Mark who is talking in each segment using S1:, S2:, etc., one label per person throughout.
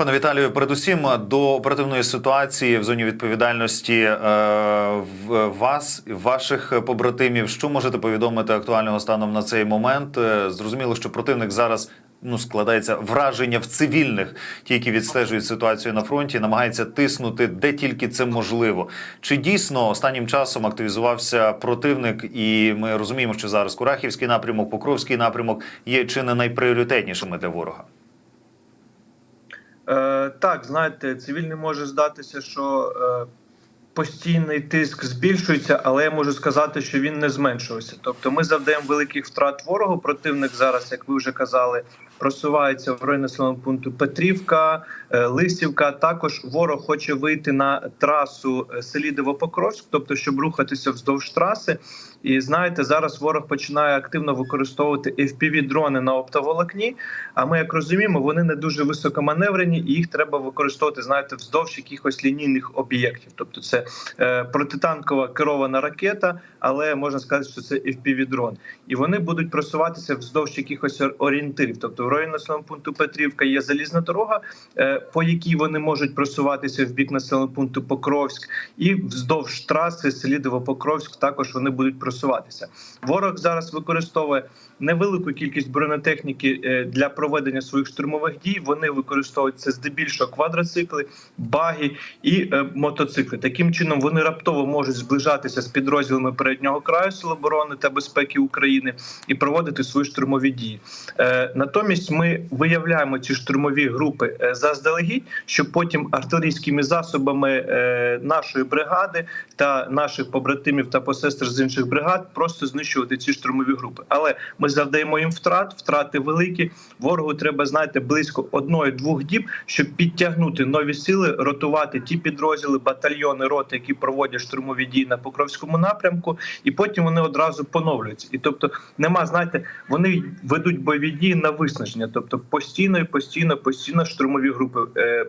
S1: Пане Віталію, передусім до оперативної ситуації в зоні відповідальності е, в- вас, ваших побратимів, що можете повідомити актуального станом на цей момент? Е, Зрозуміло, що противник зараз ну складається враження в цивільних, ті, які відстежують ситуацію на фронті, намагається тиснути де тільки це можливо. Чи дійсно останнім часом активізувався противник, і ми розуміємо, що зараз Курахівський напрямок, Покровський напрямок є чи не найпріоритетнішими для ворога?
S2: Е, так, знаєте, цивільний може здатися, що е, постійний тиск збільшується, але я можу сказати, що він не зменшувався. Тобто, ми завдаємо великих втрат ворогу. Противник зараз, як ви вже казали, просувається в населеного пункту Петрівка, е, Лисівка. Також ворог хоче вийти на трасу е, Селідово-Покровськ, тобто, щоб рухатися вздовж траси. І знаєте, зараз ворог починає активно використовувати fpv дрони на оптоволокні. А ми, як розуміємо, вони не дуже високоманеврені, і їх треба використовувати, знаєте, вздовж якихось лінійних об'єктів. Тобто, це е, протитанкова керована ракета, але можна сказати, що це fpv дрон. І вони будуть просуватися вздовж якихось ор- орієнтирів. Тобто, районі населеного пункту Петрівка є залізна дорога, е, по якій вони можуть просуватися в бік населеного пункту Покровськ, і вздовж траси Селідово-Покровськ також вони будуть просуватися. Ворог зараз використовує невелику кількість бронетехніки е, для проведення своїх штурмових дій. Вони використовуються здебільшого квадроцикли, баги і е, мотоцикли. Таким чином вони раптово можуть зближатися з підрозділами переднього краю Сил оборони та безпеки України і проводити свої штурмові дії. Е, натомість ми виявляємо ці штурмові групи заздалегідь, щоб потім артилерійськими засобами нашої бригади та наших побратимів та посестер з інших бригад просто знищувати ці штурмові групи. Але ми завдаємо їм втрат, втрати великі. Ворогу треба знаєте близько одної-двох діб, щоб підтягнути нові сили, ротувати ті підрозділи, батальйони, роти, які проводять штурмові дії на Покровському напрямку, і потім вони одразу поновлюються. І тобто нема, знаєте, вони ведуть бойові дії на виснаження, тобто постійно постійно, постійно штурмові групи е,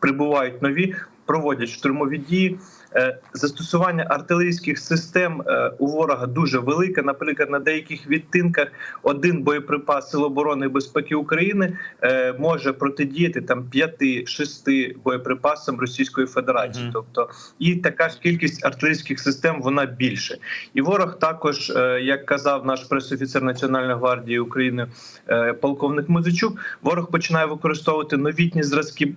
S2: прибувають нові, проводять штурмові дії. Е, Застосування артилерійських систем е, у ворога дуже велике. Наприклад, на деяких відтинках один боєприпас Сил оборони і безпеки України е, може протидіяти там 5-6 боєприпасам Російської Федерації.
S1: Мгм.
S2: Тобто, і така ж кількість артилерійських систем вона більше. І ворог також, як казав наш пресофіцер Національної гвардії України, полковник Музичук, ворог починає використовувати новітні зразки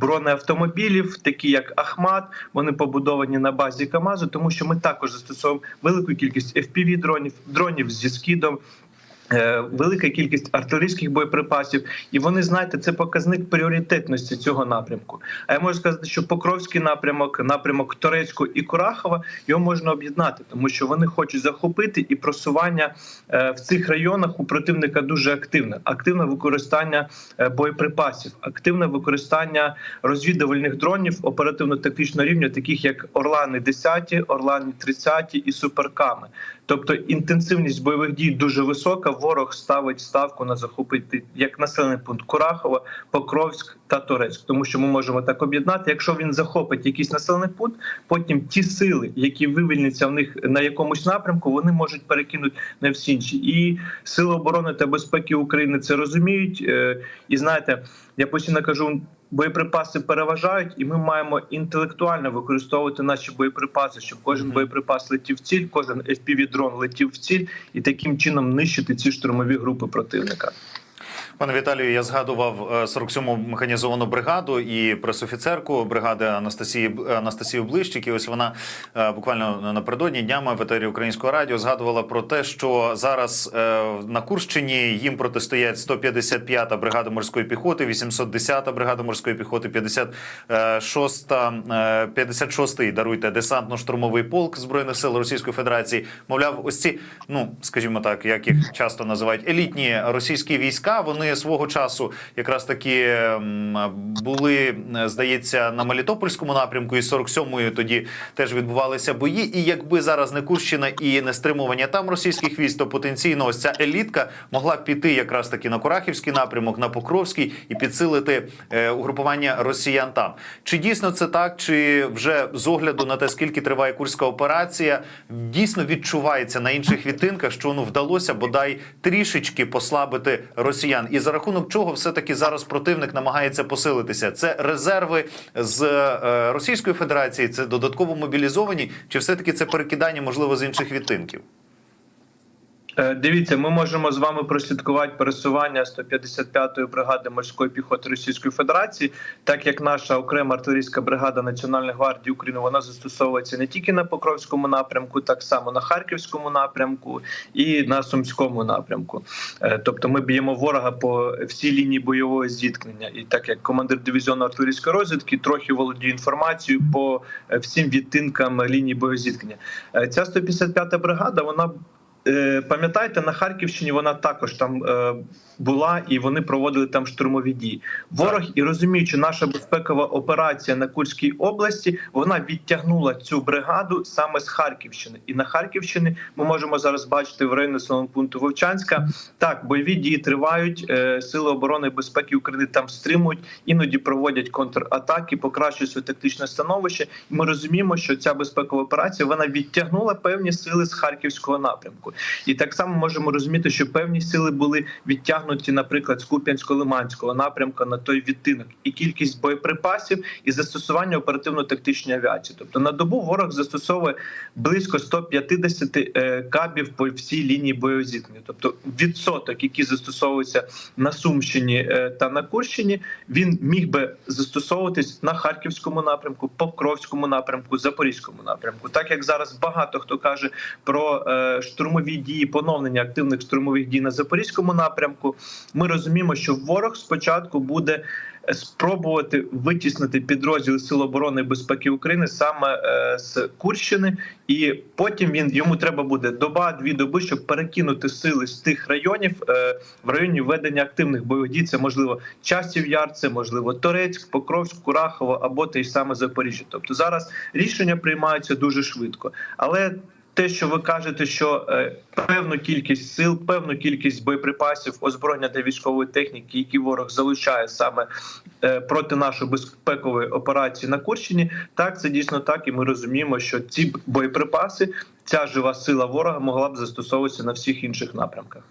S2: бронеавтомобілів, такі як Ахмат. Вони побудовані на базі Камазу, тому що ми також застосовуємо велику кількість fpv дронів, дронів зі скидом. Е, Велика кількість артилерійських боєприпасів, і вони знаєте, це показник пріоритетності цього напрямку. А я можу сказати, що Покровський напрямок, напрямок Торецьку і Курахова його можна об'єднати, тому що вони хочуть захопити і просування е, в цих районах у противника дуже активне. Активне використання е, боєприпасів, активне використання розвідувальних дронів оперативно-тактичного рівня, таких як Орлани 10, Орлани 30 і Суперками. Тобто інтенсивність бойових дій дуже висока. Ворог ставить ставку на захопити як населений пункт Курахова, Покровськ та Торецьк, тому що ми можемо так об'єднати. Якщо він захопить якийсь населений пункт, потім ті сили, які вивільняться в них на якомусь напрямку, вони можуть перекинути на всі інші. І сили оборони та безпеки України це розуміють. Е, І знаєте, я постійно кажу. Боєприпаси переважають, і ми маємо інтелектуально використовувати наші боєприпаси, щоб кожен боєприпас летів в ціль, кожен FPV-дрон летів в ціль, і таким чином нищити ці штурмові групи противника.
S1: Пане Віталію, я згадував е, 47-му механізовану бригаду і пресофіцерку бригади Анастасії Анастасію Блищик. І ось вона е, буквально напередодні днями в етері українського радіо згадувала про те, що зараз е, на Курщині їм протистоять 155-та бригада морської піхоти, 810-та бригада морської піхоти, 56-та, е, 56-й, даруйте, десантно-штурмовий полк збройних сил Російської Федерації. Мовляв, ось ці, ну скажімо так, як їх часто називають, елітні російські війська. Вони свого часу якраз таки були, е, здається, на Мелітопольському напрямку, і 47-ї тоді теж відбувалися бої. І якби зараз не Курщина і не стримування там російських військ, то потенційно ось ця елітка могла піти якраз таки на Курахівський напрямок, на Покровський і підсилити е, угрупування росіян там. Чи дійсно це так, чи вже з огляду на те, скільки триває курська операція, дійсно відчувається на інших відтинках, що ну вдалося бодай трішечки послабити росіян. І за рахунок чого все таки зараз противник намагається посилитися? Це резерви з е, Російської Федерації, це додатково мобілізовані, чи все таки це перекидання, можливо, з інших відтинків?
S2: Е, Дивіться, ми можемо з вами прослідкувати пересування 155-ї бригади морської піхоти Російської Федерації, так як наша окрема артилерійська бригада Національної гвардії України вона застосовується не тільки на Покровському напрямку, так само на Харківському напрямку і на Сумському напрямку. Е, Тобто ми б'ємо ворога по всій лінії бойового зіткнення. І так як командир дивізіону артилерійської розвідки трохи володіє інформацією по е, всім відтинкам лінії бойового зіткнення. Ця 155-та бригада вона Пам'ятаєте, на Харківщині вона також там е, була, і вони проводили там штурмові дії. Ворог і розуміючи, наша безпекова операція на Курській області, вона відтягнула цю бригаду саме з Харківщини. І на Харківщині ми можемо зараз бачити в районі населеного пункту Вовчанська. Так, бойові дії тривають. е, Сили оборони і безпеки України там стримують, іноді проводять контратаки, покращують своє тактичне становище. І ми розуміємо, що ця безпекова операція вона відтягнула певні сили з харківського напрямку. І так само можемо розуміти, що певні сили були відтягнуті, наприклад, з Куп'янсько-Лиманського напрямку на той відтинок, і кількість боєприпасів і застосування оперативно-тактичної авіації. Тобто на добу ворог застосовує близько 150 е, кабів по всій лінії боєзіткнення. Тобто відсоток, який застосовується на Сумщині е, та на Курщині, він міг би застосовуватись на харківському напрямку, Покровському напрямку, Запорізькому напрямку. Так як зараз багато хто каже про е, штурмові дії, поновлення активних штурмових дій на запорізькому напрямку, ми розуміємо, що ворог спочатку буде е, спробувати витіснити підрозділи Сил оборони і безпеки України саме е, з Курщини, і потім він йому треба буде доба-дві доби, щоб перекинути сили з тих районів е, в районі ведення активних бойових дій. Це можливо часів яр, це можливо Торецьк, Покровськ, Курахово або те ж саме Запоріжжя. Тобто зараз рішення приймаються дуже швидко, але те, що ви кажете, що е, певну кількість сил, певну кількість боєприпасів, озброєння та військової техніки, які ворог залучає саме е, проти нашої безпекової операції на Курщині, так це дійсно так, і ми розуміємо, що ці боєприпаси, ця жива сила ворога могла б застосовуватися на всіх інших напрямках.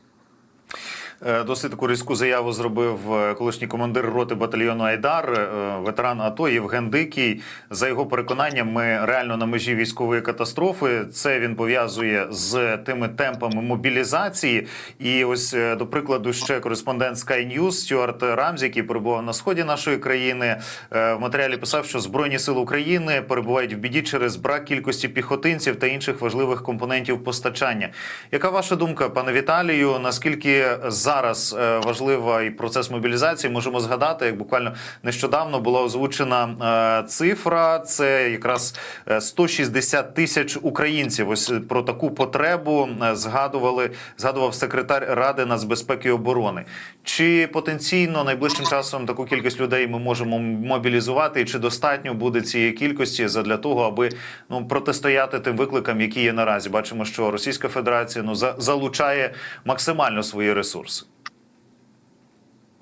S1: Е, Досить таку різку заяву зробив е, колишній командир роти батальйону Айдар, е, ветеран АТО Євген Дикий. За його переконанням, ми реально на межі військової катастрофи. Це він пов'язує з тими темпами мобілізації. І ось до прикладу, ще кореспондент Sky News Стюарт Рамзі, який перебував на сході нашої країни, в матеріалі писав, що збройні сили України перебувають в біді через брак кількості піхотинців та інших важливих компонентів постачання. Яка ваша думка, пане Віталію? Наскільки зараз е, важлива і процес мобілізації? Можемо згадати, як буквально нещодавно була озвучена е, цифра. Це якраз е, 160 тисяч українців. Ось е, про таку потребу е, згадували. Згадував секретар Ради нацбезпеки і оборони. Чи потенційно найближчим часом таку кількість людей ми можемо мобілізувати? І чи достатньо буде цієї кількості задля того, аби ну протистояти тим викликам, які є наразі? Бачимо, що Російська Федерація ну за- залучає максимально свої ресурси.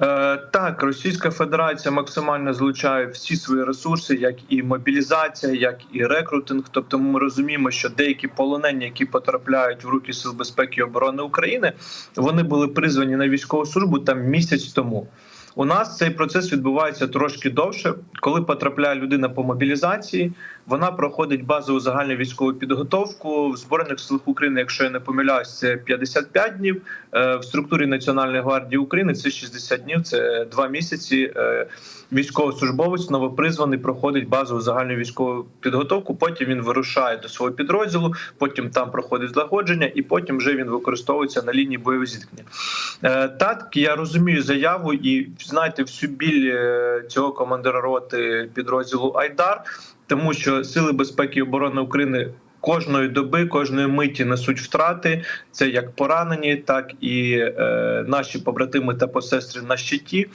S2: Е, так, Російська Федерація максимально злучає всі свої ресурси, як і мобілізація, як і рекрутинг. Тобто, ми розуміємо, що деякі полонені, які потрапляють в руки Сил безпеки і оборони України, вони були призвані на військову службу там місяць тому. У нас цей процес відбувається трошки довше. Коли потрапляє людина по мобілізації, вона проходить базову загальну військову підготовку в збройних силах України. Якщо я не помиляюсь, це 55 днів. Е, В структурі Національної гвардії України це 60 днів, це два місяці. Е, Військовослужбовець новопризваний проходить базову загальну військову підготовку. Потім він вирушає до свого підрозділу, потім там проходить злагодження, і потім вже він використовується на лінії бойового зіткнення. Е, Так, я розумію заяву і знаєте всю біль цього командира роти підрозділу Айдар, тому що сили безпеки і оборони України. Кожної доби, кожної миті несуть втрати. Це як поранені, так і е, наші побратими та посестри на щиті.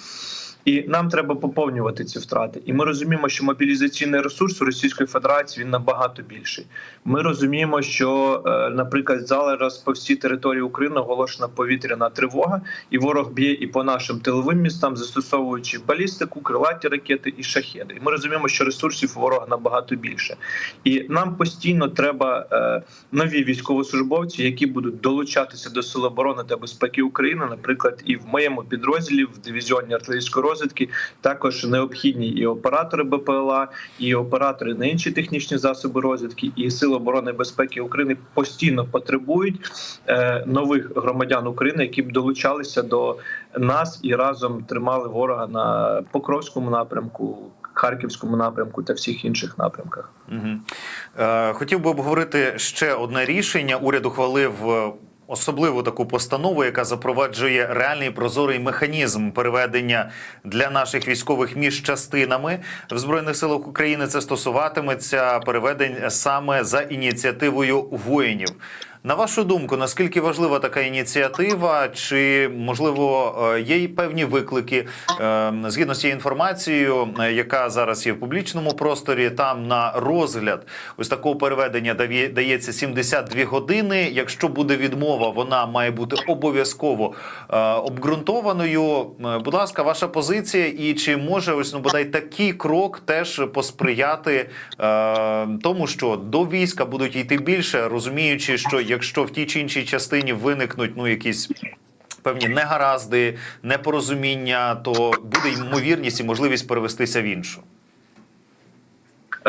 S2: І нам треба поповнювати ці втрати. І ми розуміємо, що мобілізаційний ресурс у Російської Федерації він набагато більший. Ми розуміємо, що, е, наприклад, зараз по всій території України оголошена повітряна тривога, і ворог б'є і по нашим тиловим містам, застосовуючи балістику, крилаті ракети і шахеди. І ми розуміємо, що ресурсів ворога набагато більше, і нам постійно треба е, нові військовослужбовці, які будуть долучатися до Сил оборони та безпеки України. Наприклад, і в моєму підрозділі в дивізіоні артилерійської розвідки також необхідні і оператори БПЛА, і оператори на інші технічні засоби розвідки, і Сили оборони безпеки України постійно потребують е, нових громадян України, які б долучалися до нас і разом тримали ворога на Покровському напрямку, Харківському напрямку та всіх інших напрямках.
S1: Угу. Е, хотів би обговорити ще одне рішення. Уряд ухвалив. Особливу таку постанову, яка запроваджує реальний прозорий механізм переведення для наших військових між частинами в збройних силах України. Це стосуватиметься переведень саме за ініціативою воїнів. На вашу думку, наскільки важлива така ініціатива? Чи можливо е, є й певні виклики Е, згідно з цією інформацією, е, яка зараз є в публічному просторі? Там на розгляд ось такого переведення дається 72 години. Якщо буде відмова, вона має бути обов'язково обґрунтованою. Будь ласка, ваша позиція, і чи може ось ну бодай такий крок теж посприяти тому, що до війська будуть йти більше, розуміючи, що якщо в тій чи іншій частині виникнуть ну якісь. Певні негаразди, непорозуміння, то буде ймовірність і можливість перевестися в іншу.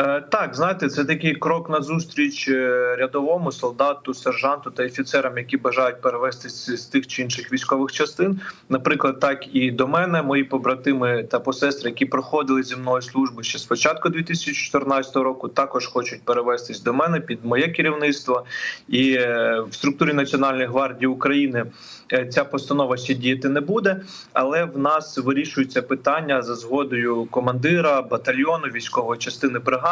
S2: Е, Так, знаєте, це такий крок назустріч е, рядовому солдату, сержанту та офіцерам, які бажають перевестися з тих чи інших військових частин. Наприклад, так і до мене, мої побратими та посестри, які проходили зі мною службу ще з початку 2014 року, також хочуть перевестись до мене під моє керівництво. І е, в структурі Національної гвардії України ця постанова ще діяти не буде, але в нас вирішується питання за згодою командира батальйону військової частини бригади,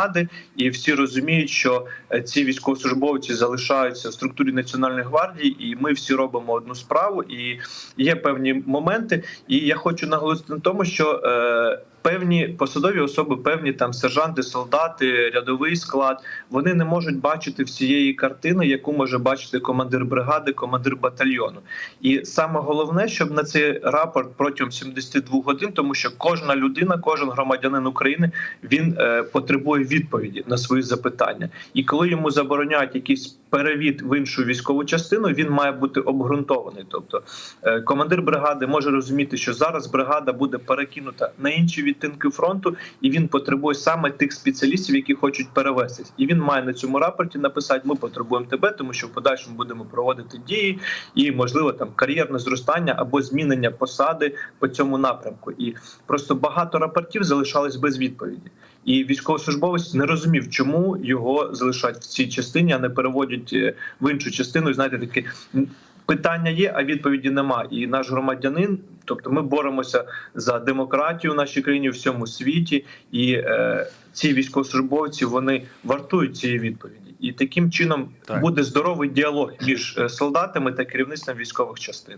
S2: і всі розуміють, що е, ці військовослужбовці залишаються в структурі національної гвардії, і ми всі робимо одну справу. І є певні моменти. І я хочу наголосити на тому, що е, певні посадові особи, певні там сержанти, солдати, рядовий склад, вони не можуть бачити всієї картини, яку може бачити командир бригади, командир батальйону. І саме головне, щоб на цей рапорт протягом 72 годин, тому що кожна людина, кожен громадянин України він е, потребує відповіді на свої запитання. І коли йому забороняють якийсь перевід в іншу військову частину, він має бути обґрунтований. Тобто е, командир бригади може розуміти, що зараз бригада буде перекинута на інші відтинки фронту, і він потребує саме тих спеціалістів, які хочуть перевестись. І він має на цьому рапорті написати: Ми потребуємо тебе, тому що в подальшому будемо проводити дії і, можливо, там кар'єрне зростання або змінення посади по цьому напрямку. І просто багато рапортів залишались без відповіді. І військовослужбовець не розумів, чому його залишають в цій частині, а не переводять е, в іншу частину. І знаєте, таке питання є, а відповіді нема. І наш громадянин, тобто ми боремося за демократію в нашій країні в всьому світі, і е, ці військовослужбовці вони вартують цієї відповіді. І таким чином
S1: Так.
S2: буде здоровий діалог між е, солдатами та керівництвом військових частин.